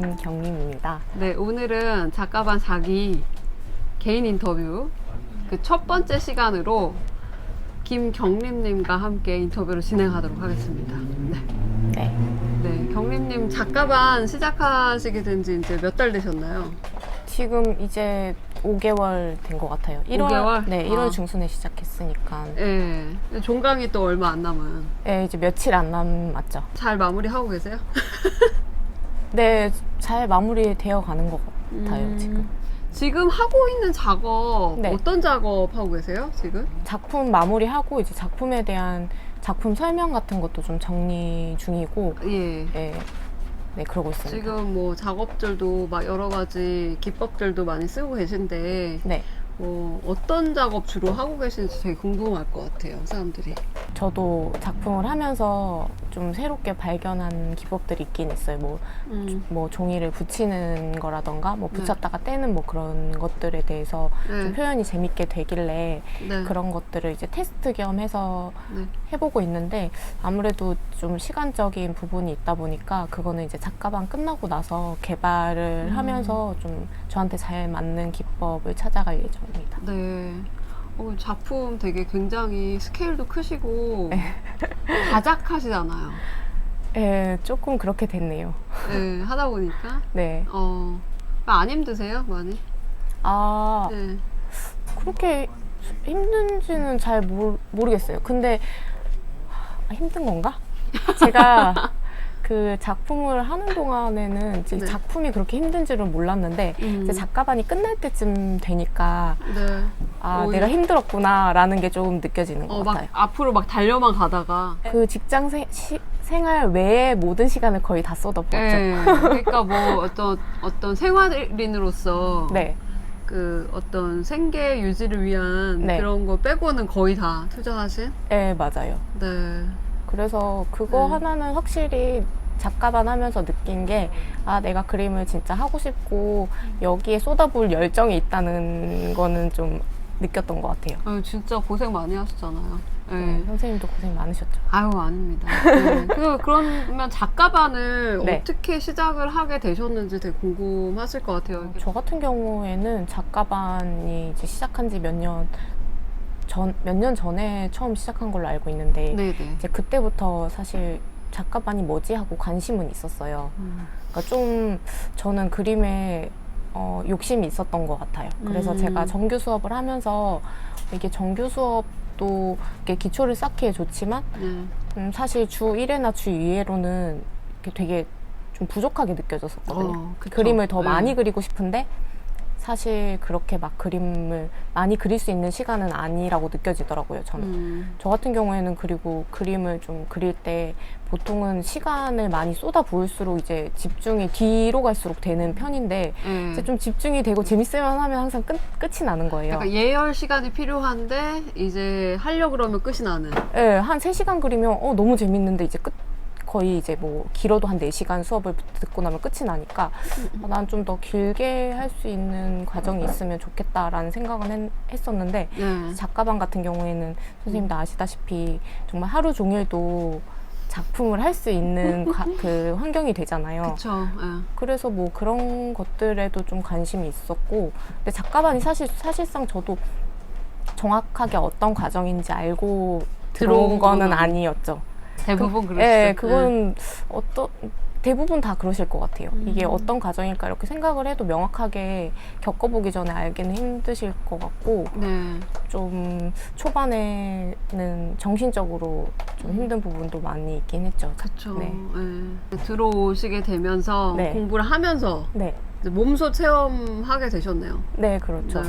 작가반 4기 김경림입니다. 네, 오늘은 작가반 4기 개인 인터뷰 그 첫 번째 시간으로 김경림님과 함께 인터뷰를 진행하도록 하겠습니다. 네. 네. 네, 경림님 작가반 시작하시게 된 지 이제 몇 달 되셨나요? 지금 이제 5개월 된 것 같아요. 1월, 5개월? 네, 1월 아. 중순에 시작했으니까. 네, 종강이 또 얼마 안 남은. 네, 이제 며칠 안 남았죠. 잘 마무리하고 계세요? 네, 잘 마무리되어 가는 것 같아요, 음, 지금. 지금 하고 있는 작업 네. 어떤 작업 하고 계세요? 지금? 작품 마무리하고 이제 작품에 대한 작품 설명 같은 것도 좀 정리 중이고, 예. 네, 네 그러고 있습니다. 지금 뭐 작업들도 막 여러 가지 기법들도 많이 쓰고 계신데 네, 뭐 어떤 작업 주로 하고 계신지 되게 궁금할 것 같아요 사람들이 저도 작품을 하면서 좀 새롭게 발견한 기법들이 있긴 있어요. 뭐 음, 뭐 종이를 붙이는 거라던가 뭐 네. 붙였다가 떼는 뭐 그런 것들에 대해서 좀 네, 표현이 재밌게 되길래 네, 그런 것들을 이제 테스트 겸 해서 네. 해보고 있는데 아무래도 좀 시간적인 부분이 있다 보니까 그거는 이제 작가반 끝나고 나서 개발을 음. 하면서 좀 저한테 잘 맞는 기법을 찾아갈 예정 입니다. 네. 어, 작품 되게 굉장히 스케일도 크시고 네. 다작하시잖아요 예, 조금 그렇게 됐네요. 네, 하다 보니까 네. 어, 안 힘드세요 많이? 아, 네. 그렇게 힘든지는 잘 모르, 모르겠어요. 근데 아, 힘든 건가? 제가 그 작품을 하는 동안에는 이제 네. 작품이 그렇게 힘든 줄은 몰랐는데 음, 이제 작가반이 끝날 때쯤 되니까 네. 아 오히려- 내가 힘들었구나라는 게 조금 느껴지는 것 어, 막 같아요. 앞으로 막 달려만 가다가 그 직장 생, 시- 생활 외에 모든 시간을 거의 다 쏟아부었죠. 네. 그러니까 뭐 어떤 어떤 생활인으로서 네. 그 어떤 생계 유지를 위한 네. 그런 거 빼고는 거의 다 투자하신? 네, 맞아요. 네. 그래서 그거 음. 하나는 확실히 작가반 하면서 느낀 게, 아, 내가 그림을 진짜 하고 싶고, 여기에 쏟아부을 열정이 있다는 거는 좀 느꼈던 것 같아요. 아유, 진짜 고생 많이 하셨잖아요. 네. 네, 선생님도 고생 많으셨죠. 아유, 아닙니다. 네. 그, 그러면 작가반을 네. 어떻게 시작을 하게 되셨는지 되게 궁금하실 것 같아요. 저 같은 경우에는 작가반이 이제 시작한 지 몇 년, 전, 몇 년 전에 처음 시작한 걸로 알고 있는데, 네네. 이제 그때부터 사실 작가반이 뭐지 하고 관심은 있었어요. 음. 그러니까 좀 저는 그림에 어, 욕심이 있었던 것 같아요. 그래서 음. 제가 정규 수업을 하면서 이게 정규 수업도 이렇게 기초를 쌓기에 좋지만 네. 음, 사실 주 1회나 주 2회로는 이렇게 되게 좀 부족하게 느껴졌었거든요. 어. 그림을 더 네. 많이 그리고 싶은데 사실 그렇게 막 그림을 많이 그릴 수 있는 시간은 아니라고 느껴지더라고요. 저는. 음. 저 같은 경우에는 그리고 그림을 좀 그릴 때 보통은 시간을 많이 쏟아 부을수록 이제 집중이 뒤로 갈수록 되는 편인데 네. 이제 좀 집중이 되고 재밌으면 하면 항상 끝, 끝이 나는 거예요. 약간 예열 시간이 필요한데 이제 하려 그러면 끝이 나는. 네, 한 3시간 그리면 어, 너무 재밌는데 이제 끝 거의 이제 뭐 길어도 한 4시간 수업을 듣고 나면 끝이 나니까 어, 난좀 더 길게 할 수 있는 과정이 있으면 좋겠다라는 생각은 했, 었는데 네. 작가반 같은 경우에는 선생님도 아시다시피 정말 하루 종일도 작품을 할 수 있는 과- 그 환경이 되잖아요. 그쵸. 예. 그래서 뭐 그런 것들에도 좀 관심이 있었고, 근데 작가반이 사실 사실상 저도 정확하게 어떤 과정인지 알고 들어온 들어온 거는 아니었죠. 대부분 그, 그러시죠. 예, 그건 어떤 대부분 다 그러실 것 같아요. 이게 음. 어떤 과정일까 이렇게 생각을 해도 명확하게 겪어보기 전에 알기는 힘드실 것 같고, 네. 좀 초반에는 정신적으로 좀 힘든 부분도 많이 있긴 했죠. 그쵸. 네. 예. 들어오시게 되면서 네. 공부를 하면서 네, 몸소 체험하게 되셨네요. 네 그렇죠.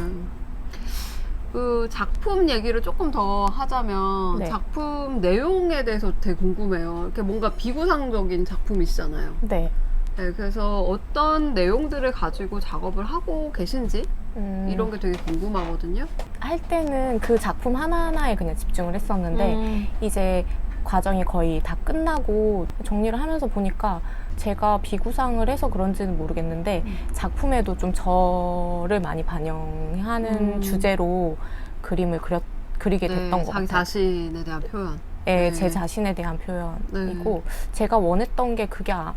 네. 그 작품 얘기를 조금 더 하자면 네. 작품 내용에 대해서 되게 궁금해요. 이렇게 뭔가 비구상적인 작품이시잖아요. 네. 네, 그래서 어떤 내용들을 가지고 작업을 하고 계신지 음, 이런 게 되게 궁금하거든요. 할 때는 그 작품 하나하나에 그냥 집중을 했었는데 음, 이제 과정이 거의 다 끝나고 정리를 하면서 보니까 제가 비구상을 해서 그런지는 모르겠는데 음. 작품에도 좀 저를 많이 반영하는 음. 주제로 그림을 그렸, 그리게 네, 됐던 것 자기 같아요. 자신에 대한 표현. 네, 네. 제 자신에 대한 표현이고 제가 원했던 게 그게 아,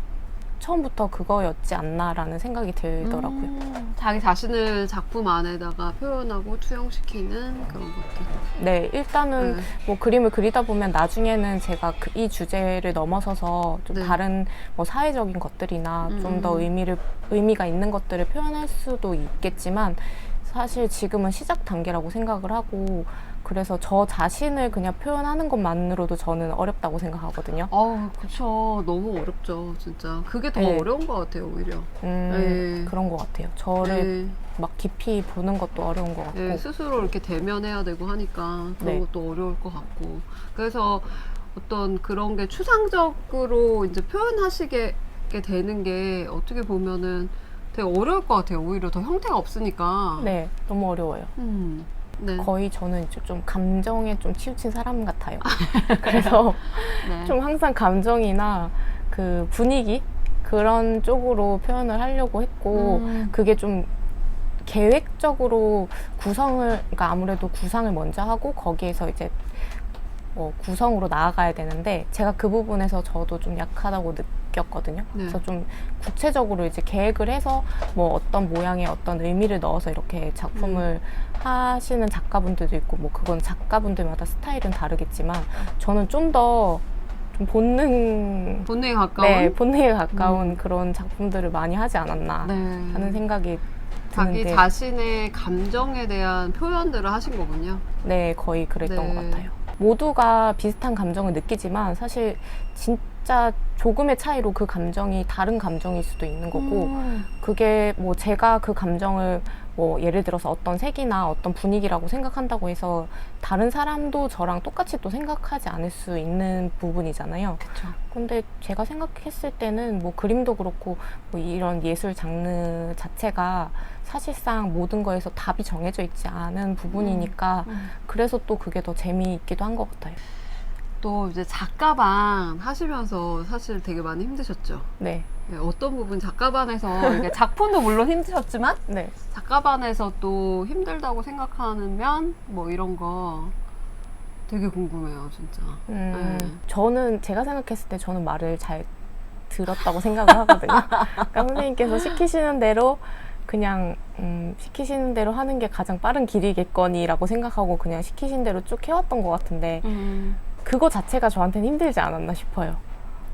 처음부터 그거였지 않나라는 생각이 들더라고요. 음, 자기 자신을 작품 안에다가 표현하고 투영시키는 그런 것들. 네, 일단은 네. 뭐 그림을 그리다 보면 나중에는 제가 그 이 주제를 넘어서서 좀 네. 다른 뭐 사회적인 것들이나 음, 좀더 음. 의미를 의미가 있는 것들을 표현할 수도 있겠지만 사실 지금은 시작 단계라고 생각을 하고 그래서 저 자신을 그냥 표현하는 것만으로도 저는 어렵다고 생각하거든요. 어, 그쵸. 너무 어렵죠, 진짜. 그게 더 네. 어려운 것 같아요, 오히려. 음, 네. 그런 것 같아요. 저를 네. 막 깊이 보는 것도 어려운 것 같고. 네, 스스로 이렇게 대면해야 되고 하니까 그런 네. 것도 어려울 것 같고. 그래서 어떤 그런 게 추상적으로 이제 표현하시게 되는 게 어떻게 보면은 되게 어려울 것 같아요. 오히려 더 형태가 없으니까. 네, 너무 어려워요. 음. 네. 거의 저는 이제 좀 감정에 좀 치우친 사람 같아요. 그래서 네. 좀 항상 감정이나 그 분위기 그런 쪽으로 표현을 하려고 했고 음. 그게 좀 계획적으로 구성을 그러니까 아무래도 구상을 먼저 하고 거기에서 이제 어, 구성으로 나아가야 되는데 제가 그 부분에서 저도 좀 약하다고 느 꼈거든요. 네. 그래서 좀 구체적으로 이제 계획을 해서 뭐 어떤 모양의 어떤 의미를 넣어서 이렇게 작품을 하시는 작가분들도 있고 뭐 그건 작가분들마다 스타일은 다르겠지만 저는 좀더 좀 본능 본능에 가까운. 네, 본능에 가까운 음. 그런 작품들을 많이 하지 않았나 네. 하는 생각이 자기 드는데 자신의 감정에 대한 표현들을 하신 거군요. 네, 거의 그랬던 네. 것 같아요. 모두가 비슷한 감정을 느끼지만 사실 진짜 조금의 차이로 그 감정이 다른 감정일 수도 있는 거고 음. 그게 뭐 제가 그 감정을 뭐 예를 들어서 어떤 색이나 어떤 분위기라고 생각한다고 해서 다른 사람도 저랑 똑같이 또 생각하지 않을 수 있는 부분이잖아요. 그쵸. 근데 제가 생각했을 때는 뭐 그림도 그렇고 뭐 이런 예술 장르 자체가 사실상 모든 거에서 답이 정해져 있지 않은 부분이니까 음. 그래서 또 그게 더 재미있기도 한 것 같아요. 또 이제 작가반 하시면서 사실 되게 많이 힘드셨죠. 네. 네, 어떤 부분 작가반에서 이게 작품도 물론 힘드셨지만 네. 작가반에서 또 힘들다고 생각하는 면 뭐 이런 거 되게 궁금해요, 진짜. 음, 네. 저는 제가 생각했을 때 저는 말을 잘 들었다고 생각을 하거든요. 그러니까 선생님께서 시키시는 대로 그냥 음, 시키시는 대로 하는 게 가장 빠른 길이겠거니라고 생각하고 그냥 시키신 대로 쭉 해왔던 것 같은데 음, 그거 자체가 저한테는 힘들지 않았나 싶어요.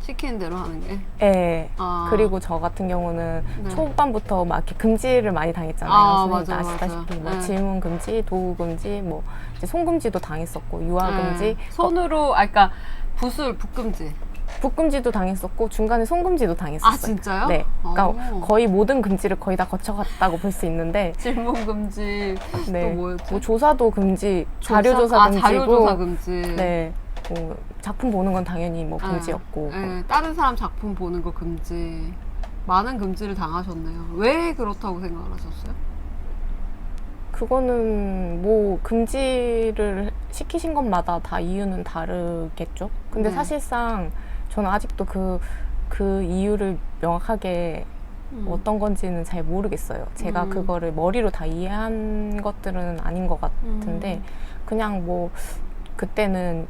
시키는 대로 하는 게. 예. 아, 그리고 저 같은 경우는 네. 초반부터 막 이렇게 금지를 많이 당했잖아요. 아, 선생님도 맞아요, 아시다시피. 뭐 네. 질문 금지, 도구 금지, 뭐 이제 손금지도 당했었고 유아 금지, 네. 손으로, 아, 그러니까 붓을 붓금지. 북금지도 당했었고 중간에 손금지도 당했었어요. 아, 진짜요? 네. 그러니까 어. 거의 모든 금지를 거의 다 거쳐갔다고 볼 수 있는데 질문 금지. 네. 또 뭐였지? 뭐 조사도 금지, 자료 조사- 조사 아, 금지고 자료 조사 금지. 네. 뭐 작품 보는 건 당연히 뭐 네. 금지였고 네, 다른 사람 작품 보는 거 금지. 많은 금지를 당하셨네요. 왜 그렇다고 생각을 하셨어요? 그거는 뭐 금지를 시키신 것마다 다 이유는 다르겠죠. 근데 네. 사실상 저는 아직도 그, 그 이유를 명확하게 음. 어떤 건지는 잘 모르겠어요. 제가 음. 그거를 머리로 다 이해한 것들은 아닌 것 같은데 음. 그냥 뭐 그때는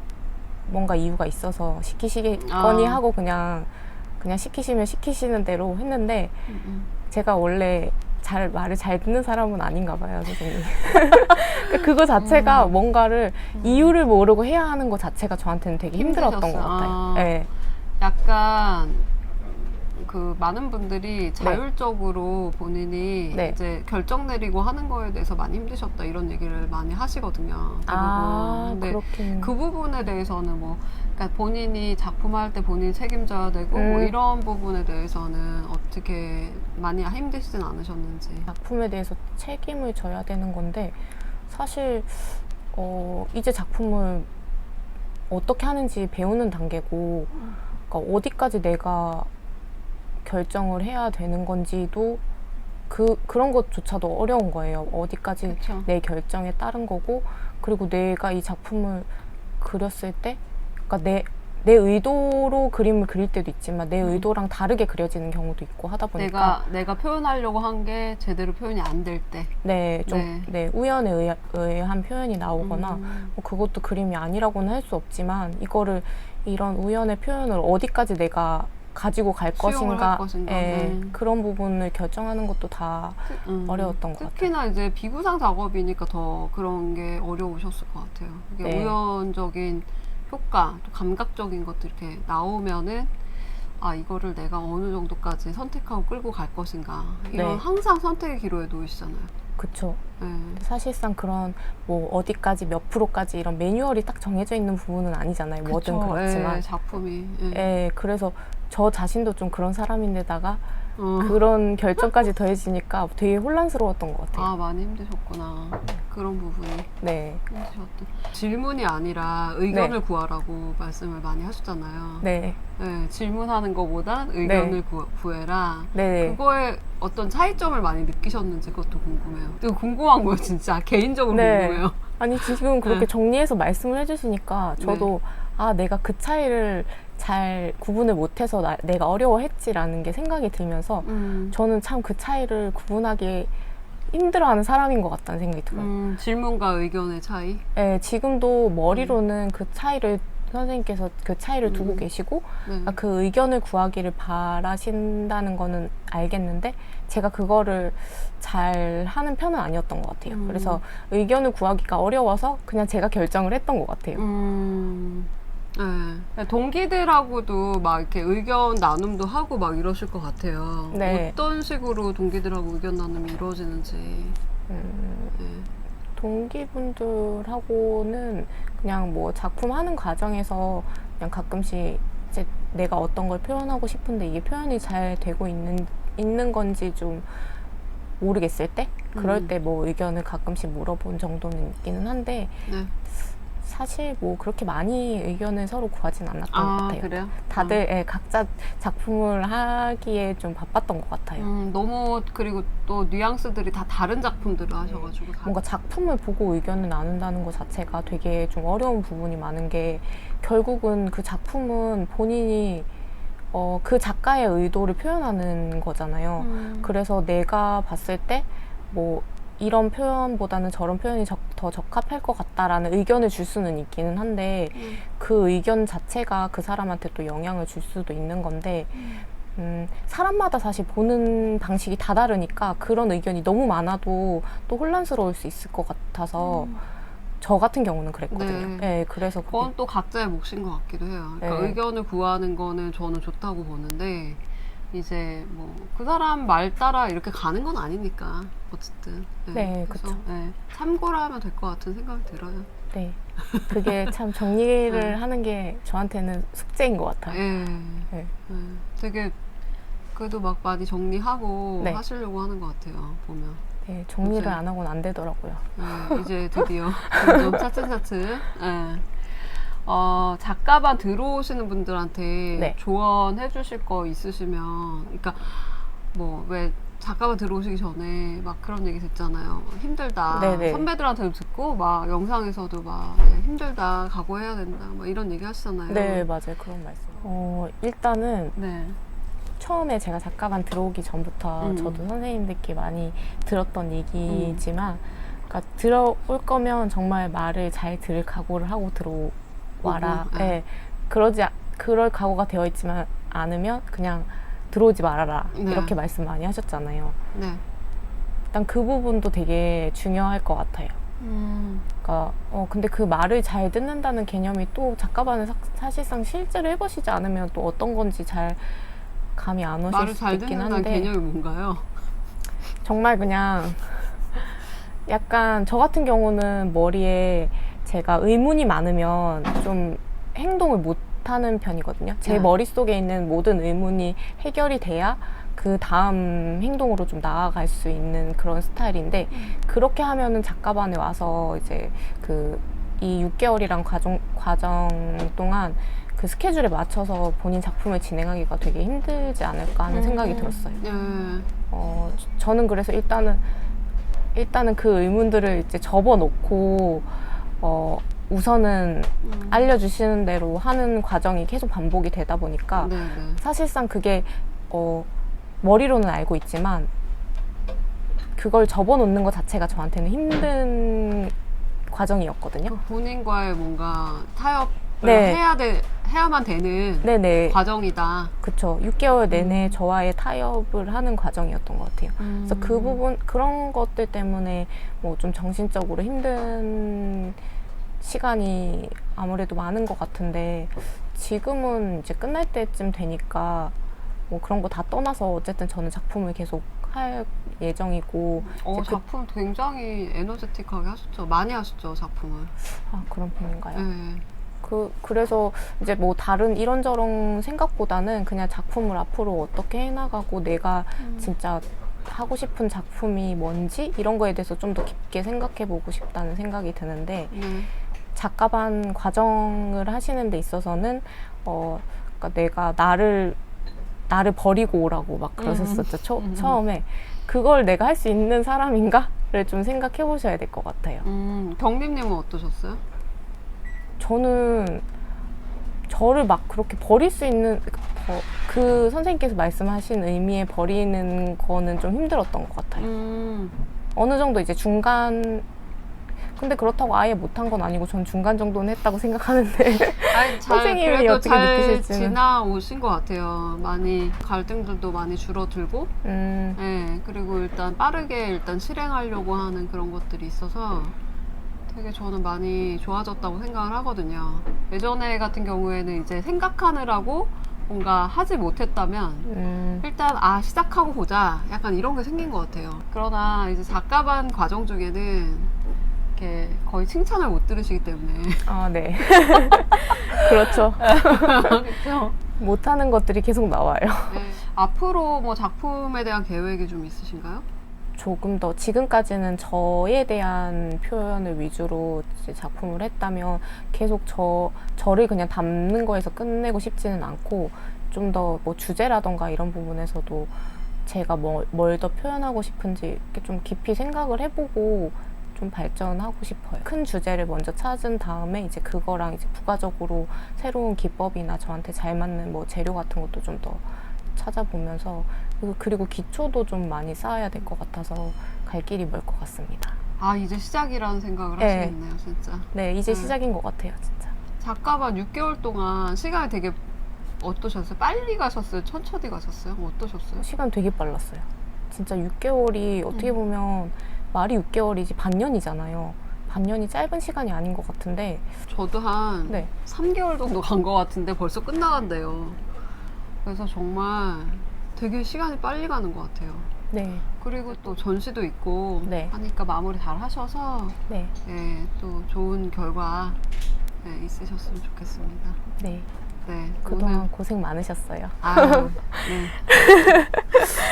뭔가 이유가 있어서 시키시겠거니 아. 하고 그냥 그냥 시키시면 시키시는 대로 했는데 음, 음. 제가 원래 잘 말을 잘 듣는 사람은 아닌가 봐요, 선생님. 그러니까 그거 자체가 음. 뭔가를 음. 이유를 모르고 해야 하는 것 자체가 저한테는 되게 힘들었던 것 힘드셨어요. 같아요. 아. 네. 약간 그 많은 분들이 자율적으로 본인이 네. 이제 결정 내리고 하는 거에 대해서 많이 힘드셨다 이런 얘기를 많이 하시거든요. 대부분. 아, 근데 그렇긴. 그 부분에 대해서는 뭐 그러니까 본인이 작품할 때 본인이 책임져야 되고 뭐 음. 이런 부분에 대해서는 어떻게 많이 힘드시진 않으셨는지. 작품에 대해서 책임을 져야 되는 건데 사실 어, 이제 작품을 어떻게 하는지 배우는 단계고 그러니까 어디까지 내가 결정을 해야 되는 건지도 그 그런 것조차도 어려운 거예요. 어디까지 그렇죠. 내 결정에 따른 거고 그리고 내가 이 작품을 그렸을 때 그러니까 내, 내 의도로 그림을 그릴 때도 있지만 내 음. 의도랑 다르게 그려지는 경우도 있고 하다 보니까 내가 내가 표현하려고 한 게 제대로 표현이 안 될 때. 네, 좀 네. 네. 우연에 의해, 의한 표현이 나오거나 음. 뭐 그것도 그림이 아니라고는 할 수 없지만 이거를 이런 우연의 표현을 어디까지 내가 가지고 갈 것인가, 할 것인가. 예, 음. 그런 부분을 결정하는 것도 다 음. 어려웠던 것 같아요. 특히나 이제 비구상 작업이니까 더 그런 게 어려우셨을 것 같아요. 이게 네. 우연적인 효과, 또 감각적인 것들 이렇게 나오면은 아 이거를 내가 어느 정도까지 선택하고 끌고 갈 것인가 이런 네. 항상 선택의 기로에 놓이시잖아요. 그쵸. 네. 사실상 그런 뭐 어디까지 몇 프로까지 이런 매뉴얼이 딱 정해져 있는 부분은 아니잖아요. 뭐든 그쵸. 그렇지만. 예, 작품이 예. 예, 그래서 저 자신도 좀 그런 사람인데다가 어. 그런 결정까지 더해지니까 되게 혼란스러웠던 것 같아요. 아 많이 힘드셨구나 그런 부분이 네, 힘드셨던 질문이 아니라 의견을 구하라고 말씀을 많이 하셨잖아요. 네, 네, 질문하는 것보단 의견을 구, 구해라. 네, 그거에 어떤 차이점을 많이 느끼셨는지 그것도 궁금해요. 이거 궁금한 거예요, 진짜. 개인적으로 네. 궁금해요. 아니 지금 그렇게 네. 정리해서 말씀을 해주시니까 저도 아 내가 그 차이를 잘 구분을 못해서 나- 내가 어려워했지라는 게 생각이 들면서 음, 저는 참 그 차이를 구분하기 힘들어하는 사람인 것 같다는 생각이 들어요. 음, 질문과 의견의 차이. 예, 지금도 머리로는 그 차이를 선생님께서 그 차이를 두고 음. 계시고 네. 아, 그 의견을 구하기를 바라신다는 거는 알겠는데 제가 그거를 잘 하는 편은 아니었던 것 같아요. 음. 그래서 의견을 구하기가 어려워서 그냥 제가 결정을 했던 것 같아요. 음, 네. 동기들하고도 막 이렇게 의견 나눔도 하고 막 이러실 것 같아요. 네. 어떤 식으로 동기들하고 의견 나눔이 이루어지는지. 음, 네. 동기분들하고는 그냥 뭐 작품 하는 과정에서 그냥 가끔씩 이제 내가 어떤 걸 표현하고 싶은데 이게 표현이 잘 되고 있는 있는 건지 좀 모르겠을 때 그럴 음. 때뭐 의견을 가끔씩 물어본 정도는 있기는 한데 네. 사실 뭐 그렇게 많이 의견을 서로 구하진 않았던 것 아, 같아요. 그래요? 다들 예, 각자 작품을 하기에 좀 바빴던 것 같아요. 음, 너무 그리고 또 뉘앙스들이 다 다른 작품들을 하셔가지고 다- 뭔가 작품을 보고 의견을 나눈다는 것 자체가 되게 좀 어려운 부분이 많은 게 결국은 그 작품은 본인이 어, 그 작가의 의도를 표현하는 거잖아요. 음, 그래서 내가 봤을 때 뭐 이런 표현보다는 저런 표현이 적- 더 적합할 것 같다라는 의견을 줄 수는 있기는 한데 음, 그 의견 자체가 그 사람한테 또 영향을 줄 수도 있는 건데 음, 사람마다 사실 보는 방식이 다 다르니까 그런 의견이 너무 많아도 또 혼란스러울 수 있을 것 같아서 음. 저 같은 경우는 그랬거든요. 네. 네, 그래서 그게- 그건 또 각자의 몫인 것 같기도 해요. 그러니까 네. 의견을 구하는 거는 저는 좋다고 보는데 이제 뭐 그 사람 말 따라 이렇게 가는 건 아니니까 어쨌든 네, 그래서, 그쵸. 네, 참고를 하면 될 것 같은 생각이 들어요. 네, 그게 참 정리를 네. 하는 게 저한테는 숙제인 것 같아요. 예. 네. 네, 되게 그래도 막 많이 정리하고 네. 하시려고 하는 것 같아요. 보면 네, 정리를 맞아요. 안 하고는 안 되더라고요. 네, 이제 드디어 좀 차츰차츰. 네. 어, 작가반 들어오시는 분들한테 네. 조언해 주실 거 있으시면, 그러니까 뭐 왜 작가반 들어오시기 전에 막 그런 얘기 듣잖아요. 힘들다. 네네. 선배들한테도 듣고 막 영상에서도 막 네, 힘들다. 각오해야 된다. 막 이런 얘기 하시잖아요. 네, 맞아요. 그런 말씀. 어, 일단은 네. 처음에 제가 작가반 들어오기 전부터 음. 저도 선생님들께 많이 들었던 얘기지만, 그러니까 들어올 거면 정말 말을 잘 들을 각오를 하고 들어와라. 음, 음, 네. 그러지, 아- 그럴 각오가 되어 있지만 않으면 그냥 들어오지 말아라. 네. 이렇게 말씀 많이 하셨잖아요. 네. 일단 그 부분도 되게 중요할 것 같아요. 음. 그러니까 어 근데 그 말을 잘 듣는다는 개념이 또 작가반은 사, 사실상 실제로 해보시지 않으면 또 어떤 건지 잘 감이 안 오실 말을 수도 잘 있긴 듣는다는 한데 개념이 뭔가요? 정말 그냥 약간 저 같은 경우는 머리에 제가 의문이 많으면 좀 행동을 못 하는 편이거든요. 제 네. 머릿속에 있는 모든 의문이 해결이 돼야 그 다음 행동으로 좀 나아갈 수 있는 그런 스타일인데 그렇게 하면은 작가반에 와서 이제 그 이 6개월이란 과정 과정 동안 그 스케줄에 맞춰서 본인 작품을 진행하기가 되게 힘들지 않을까 하는 생각이 음. 들었어요. 네. 어, 저- 저는 그래서 일단은 일단은 그 의문들을 이제 접어놓고 어, 우선은 음. 알려주시는 대로 하는 과정이 계속 반복이 되다 보니까 네, 네. 사실상 그게 어, 머리로는 알고 있지만 그걸 접어놓는 것 자체가 저한테는 힘든 과정이었거든요. 그 본인과의 뭔가 타협 네. 해야 돼 해야만 되는 네네. 과정이다. 그쵸. 6개월 내내 저와의 타협을 하는 과정이었던 것 같아요. 그래서 그 음. 부분, 그런 것들 때문에 뭐 좀 정신적으로 힘든 시간이 아무래도 많은 것 같은데 지금은 이제 끝날 때쯤 되니까 뭐 그런 거 다 떠나서 어쨌든 저는 작품을 계속 할 예정이고 어, 이제 그- 작품 굉장히 에너제틱하게 하셨죠. 많이 하셨죠, 작품을. 아 그런 편인가요? 네. 그 그래서 이제 뭐 다른 이런저런 생각보다는 그냥 작품을 앞으로 어떻게 해나가고 내가 진짜 하고 싶은 작품이 뭔지 이런 거에 대해서 좀 더 깊게 생각해 보고 싶다는 생각이 드는데 네. 작가반 과정을 하시는 데 있어서는 어 그러니까 내가 나를 나를 버리고 오라고 막 그러셨었죠 초, 음. 처음에 그걸 내가 할 수 있는 사람인가를 좀 생각해 보셔야 될 것 같아요. 음, 경림님은 어떠셨어요? 저는 저를 막 그렇게 버릴 수 있는 어, 그 선생님께서 말씀하신 의미의 버리는 거는 좀 힘들었던 것 같아요. 음, 어느 정도 이제 중간 근데 그렇다고 아예 못한 건 아니고 전 중간 정도는 했다고 생각하는데 아니, 잘, 선생님이 어떻게 잘 느끼실지는. 지나오신 것 같아요. 많이 갈등들도 많이 줄어들고, 음, 네, 그리고 일단 빠르게 일단 실행하려고 하는 그런 것들이 있어서 되게 저는 많이 좋아졌다고 생각을 하거든요. 예전에 같은 경우에는 이제 생각하느라고 뭔가 하지 못했다면 음, 일단 아 시작하고 보자 약간 이런 게 생긴 것 같아요. 그러나 이제 작가반 과정 중에는 이렇게 거의 칭찬을 못 들으시기 때문에 아 네, 그렇죠. 그렇죠. 못하는 것들이 계속 나와요. 네. 앞으로 뭐 작품에 대한 계획이 좀 있으신가요? 조금 더 지금까지는 저에 대한 표현을 위주로 작품을 했다면 계속 저 저를 그냥 담는 거에서 끝내고 싶지는 않고 좀 더 뭐 주제라던가 이런 부분에서도 제가 뭐, 뭘더 표현하고 싶은지 이렇게 좀 깊이 생각을 해보고 좀 발전하고 싶어요. 큰 주제를 먼저 찾은 다음에 이제 그거랑 이제 부가적으로 새로운 기법이나 저한테 잘 맞는 뭐 재료 같은 것도 좀더 찾아보면서 그- 그리고 기초도 좀 많이 쌓아야 될 것 같아서 갈 길이 멀 것 같습니다. 아 이제 시작이라는 생각을 네. 하시겠네요, 진짜. 네, 이제 음. 시작인 것 같아요, 진짜. 작가반 6개월 동안 시간이 되게 어떠셨어요? 빨리 가셨어요? 천천히 가셨어요? 뭐 어떠셨어요? 시간 되게 빨랐어요. 진짜 6개월이 어떻게 음. 보면 말이 6개월이지 반년이잖아요. 반년이 짧은 시간이 아닌 것 같은데, 저도 한 네. 3개월 정도 간 것 같은데 벌써 끝나간대요. 그래서 정말 되게 시간이 빨리 가는 것 같아요. 네, 그리고 또 전시도 있고 네. 하니까 마무리 잘 하셔서 네, 네, 또 좋은 결과 네, 있으셨으면 좋겠습니다. 네. 네, 그동안 오늘 고생 많으셨어요. 아유, 네.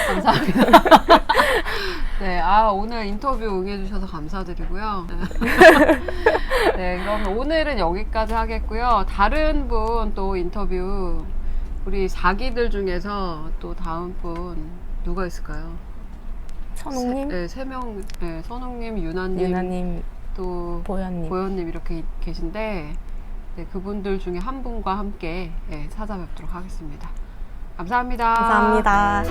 감사합니다. 네, 아, 오늘 인터뷰 응해주셔서 감사드리고요. 네, 그럼 오늘은 여기까지 하겠고요. 다른 분 또 인터뷰, 우리 사기들 중에서 또 다음 분 누가 있을까요? 천웅님, 세, 네, 세 명, 네, 선웅님, 유나님, 유나님, 또 보현님. 보현님 이렇게 계신데 네, 그분들 중에 한 분과 함께 네, 찾아뵙도록 하겠습니다. 감사합니다. 감사합니다.